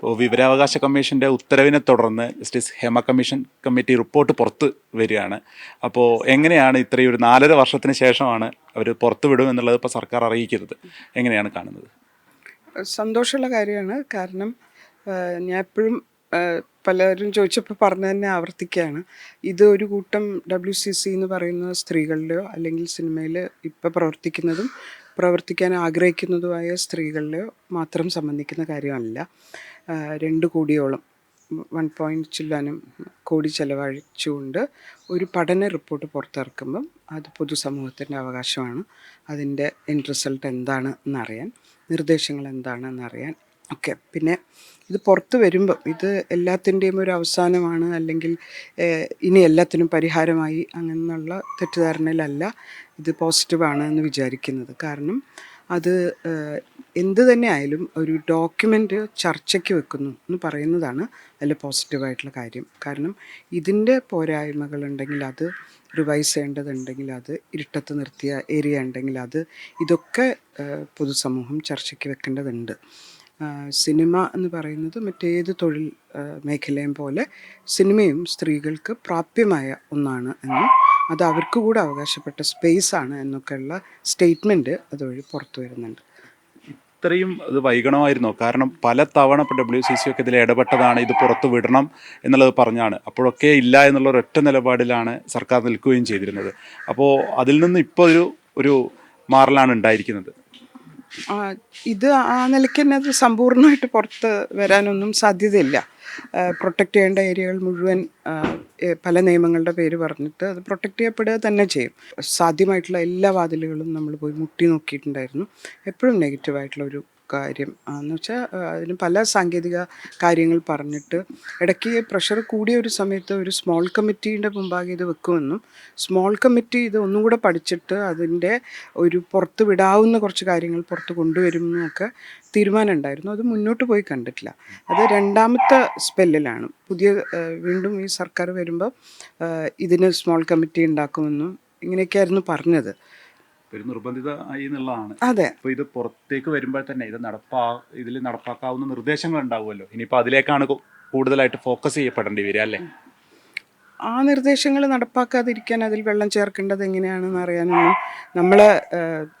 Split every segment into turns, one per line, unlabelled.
ഇപ്പോൾ വിവരാവകാശ കമ്മീഷന്റെ ഉത്തരവിനെ തുടർന്ന് justice Hema commission committee report പുറത്ത് വരികയാണ്. അപ്പോൾ എങ്ങനെയാണ് ഇത്രയും ഒരു നാലര വർഷത്തിന് ശേഷമാണ് അവർ പുറത്തു വിടും എന്നുള്ളത് ഇപ്പോൾ സർക്കാർ അറിയിക്കുന്നത് എങ്ങനെയാണ് കാണുന്നത്?
സന്തോഷമുള്ള കാര്യമാണ്. കാരണം ഞാൻ എപ്പോഴും പലരും ചോദിച്ചപ്പോൾ പറഞ്ഞു തന്നെ ആവർത്തിക്കുകയാണ്. ഇത് ഒരു കൂട്ടം ഡബ്ല്യു സി സി എന്ന് പറയുന്ന സ്ത്രീകളുടെയോ അല്ലെങ്കിൽ സിനിമയിൽ ഇപ്പോൾ പ്രവർത്തിക്കുന്നതും പ്രവർത്തിക്കാൻ ആഗ്രഹിക്കുന്നതുമായ സ്ത്രീകളിൽ മാത്രം സംബന്ധിക്കുന്ന കാര്യമല്ല. രണ്ട് കോടിയോളം വൺ പോയിന്റ് ചില്ലാനും കോടി ചെലവഴിച്ചുകൊണ്ട് ഒരു പഠന റിപ്പോർട്ട് പുറത്തിറക്കുമ്പം അത് പൊതുസമൂഹത്തിന്റെ അവകാശമാണ്. അതിന്റെ എൻഡ് റിസൾട്ട് എന്താണ് എന്നറിയാൻ നിർദ്ദേശങ്ങൾ എന്താണ് എന്നറിയാൻ ഒക്കെ. പിന്നെ ഇത് പുറത്ത് വരുമ്പം ഇത് എല്ലാത്തിന്റെയും ഒരു അവസാനമാണ്. അല്ലെങ്കിൽ ഇനി എല്ലാത്തിനും പരിഹാരമായി അങ്ങനെയുള്ള തെറ്റിദ്ധാരണയിലല്ല ഇത് പോസിറ്റീവാണ് എന്ന് വിചാരിക്കുന്നത്. കാരണം അത് എന്ത് തന്നെ ആയാലും ഒരു ഡോക്യുമെന്റ് ചർച്ചയ്ക്ക് വെക്കുന്നു എന്ന് പറയുന്നതാണ് അതിൽ പോസിറ്റീവായിട്ടുള്ള കാര്യം. കാരണം ഇതിന്റെ പോരായ്മകളുണ്ടെങ്കിൽ അത് റിവൈസ് ചെയ്യേണ്ടതുണ്ടെങ്കിൽ അത് ഇരുട്ടത്ത് നിർത്തിയ ഏരിയ ഉണ്ടെങ്കിൽ അത് ഇതൊക്കെ പൊതുസമൂഹം ചർച്ചയ്ക്ക് വെക്കേണ്ടതുണ്ട്. സിനിമ എന്ന് പറയുന്നത് മറ്റേത് തൊഴിൽ മേഖലയും പോലെ സിനിമയും സ്ത്രീകൾക്ക് പ്രാപ്യമായ ഒന്നാണ് എന്നും. അത് അവർക്ക് കൂടെ അവകാശപ്പെട്ട സ്പേസ് ആണ് എന്നൊക്കെയുള്ള സ്റ്റേറ്റ്മെന്റ് അതുവഴി പുറത്തു വരുന്നുണ്ട്.
ഇത്രയും അത് വൈകണമായിരുന്നോ? കാരണം പല തവണ ഇപ്പോൾ ഡബ്ല്യു സി സി ഒക്കെ ഇതിൽ ഇടപെട്ടതാണ് ഇത് പുറത്തു വിടണം എന്നുള്ളത് പറഞ്ഞാണ്. അപ്പോഴൊക്കെ ഇല്ല എന്നുള്ള ഒരൊറ്റ നിലപാടിലാണ് സർക്കാർ നിൽക്കുകയും ചെയ്തിരുന്നത്. അപ്പോൾ അതിൽ നിന്ന് ഇപ്പോൾ ഒരു ഒരു മാറലാണ് ഉണ്ടായിരിക്കുന്നത്.
ഇത് ആ നിലയ്ക്ക് തന്നെ അത് സമ്പൂർണമായിട്ട് പുറത്ത് വരാനൊന്നും സാധ്യതയില്ല. പ്രൊട്ടക്റ്റ് ചെയ്യേണ്ട ഏരിയകൾ മുഴുവൻ പല നിയമങ്ങളുടെ പേര് പറഞ്ഞിട്ട് അത് പ്രൊട്ടക്റ്റ് ചെയ്യപ്പെടുക തന്നെ ചെയ്യും. സാധ്യമായിട്ടുള്ള എല്ലാ വാതിലുകളും നമ്മൾ പോയി മുട്ടി നോക്കിയിട്ടുണ്ടായിരുന്നു. എപ്പോഴും നെഗറ്റീവായിട്ടുള്ള ഒരു കാര്യം. എന്ന് വെച്ചാൽ അതിന് പല സാങ്കേതിക കാര്യങ്ങൾ പറഞ്ഞിട്ട് ഇടയ്ക്ക് പ്രഷർ കൂടിയ ഒരു സമയത്ത് ഒരു സ്മോൾ കമ്മിറ്റീന്റെ മുമ്പാകെ ഇത് വെക്കുമെന്നും സ്മോൾ കമ്മിറ്റി ഇത് ഒന്നും കൂടെ പഠിച്ചിട്ട് അതിന്റെ ഒരു പുറത്ത് വിടാവുന്ന കുറച്ച് കാര്യങ്ങൾ പുറത്ത് കൊണ്ടുവരും തീരുമാനമുണ്ടായിരുന്നു തീരുമാനം ഉണ്ടായിരുന്നു. അത് മുന്നോട്ട് പോയി കണ്ടിട്ടില്ല. അത് രണ്ടാമത്തെ സ്പെല്ലിലാണ് പുതിയ വീണ്ടും ഈ സർക്കാർ വരുമ്പോൾ ഇതിന് സ്മോൾ കമ്മിറ്റി ഉണ്ടാക്കുമെന്നും ഇങ്ങനെയൊക്കെയായിരുന്നു പറഞ്ഞത്.
ഒരു നിർബന്ധിതമായി എന്നുള്ളതാണ്.
അതെ.
അപ്പോൾ ഇത് പുറത്തേക്ക് വരുമ്പോൾ തന്നെ ഇത് നടപ്പാ ഇതിൽ നടപ്പാക്കാവുന്ന നിർദ്ദേശങ്ങൾ ഉണ്ടാവുമല്ലോ ഇനിയിപ്പോൾ അതിലേക്കാണ് കൂടുതലായിട്ട് ഫോക്കസ് ചെയ്യപ്പെടേണ്ടി വരിക അല്ലേ?
ആ നിർദ്ദേശങ്ങൾ നടപ്പാക്കാതിരിക്കാൻ അതിൽ വെള്ളം ചേർക്കേണ്ടത് എങ്ങനെയാണെന്ന് അറിയാനൊന്നും നമ്മളെ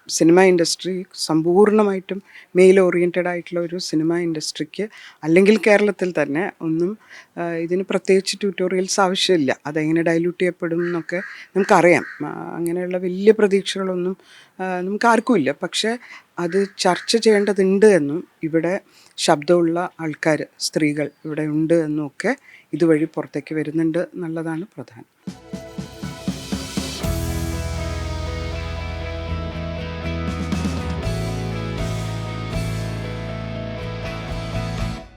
സിനിമ ഇൻഡസ്ട്രി സമ്പൂർണമായിട്ടും മെയിൽ ഓറിയന്റഡ് ആയിട്ടുള്ള ഒരു സിനിമ ഇൻഡസ്ട്രിക്ക് അല്ലെങ്കിൽ കേരളത്തിൽ തന്നെ ഒന്നും ഇതിന് പ്രത്യേകിച്ച് ട്യൂട്ടോറിയൽസ് ആവശ്യമില്ല. അതെങ്ങനെ ഡൈല്യൂട്ട് ചെയ്യപ്പെടും എന്നൊക്കെ നമുക്കറിയാം. അങ്ങനെയുള്ള വലിയ പ്രതീക്ഷകളൊന്നും നമുക്ക് ആർക്കുമില്ല പക്ഷേ അത് ചർച്ച ചെയ്യേണ്ടതുണ്ട് എന്നും ഇവിടെ ശബ്ദമുള്ള ആൾക്കാർ സ്ത്രീകൾ ഇവിടെ ഉണ്ട് എന്നും ഒക്കെ ഇതുവഴി പുറത്തേക്ക് വരുന്നുണ്ട് എന്നുള്ളതാണ് പ്രധാനം.